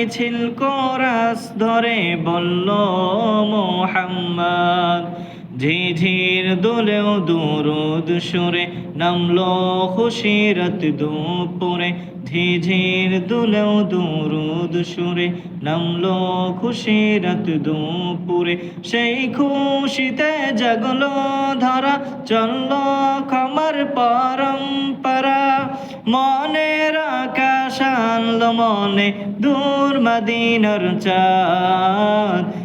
মিছিল কোরাস ধরে বলল, মোহাম্মদ। ঝিঝির দোলেও দুরুদ সুরে নামলো, খুশিরত দুপুরে। ঝিঝির দুলেও দুরুদ সুরে নামলো, খুশিরত দুপুরে। সেই খুশিতে জাগলো ধরা, চলল খামার পরম্পরা। মনের আকাশ আনলো মনে দূর মদিনর চাঁদ।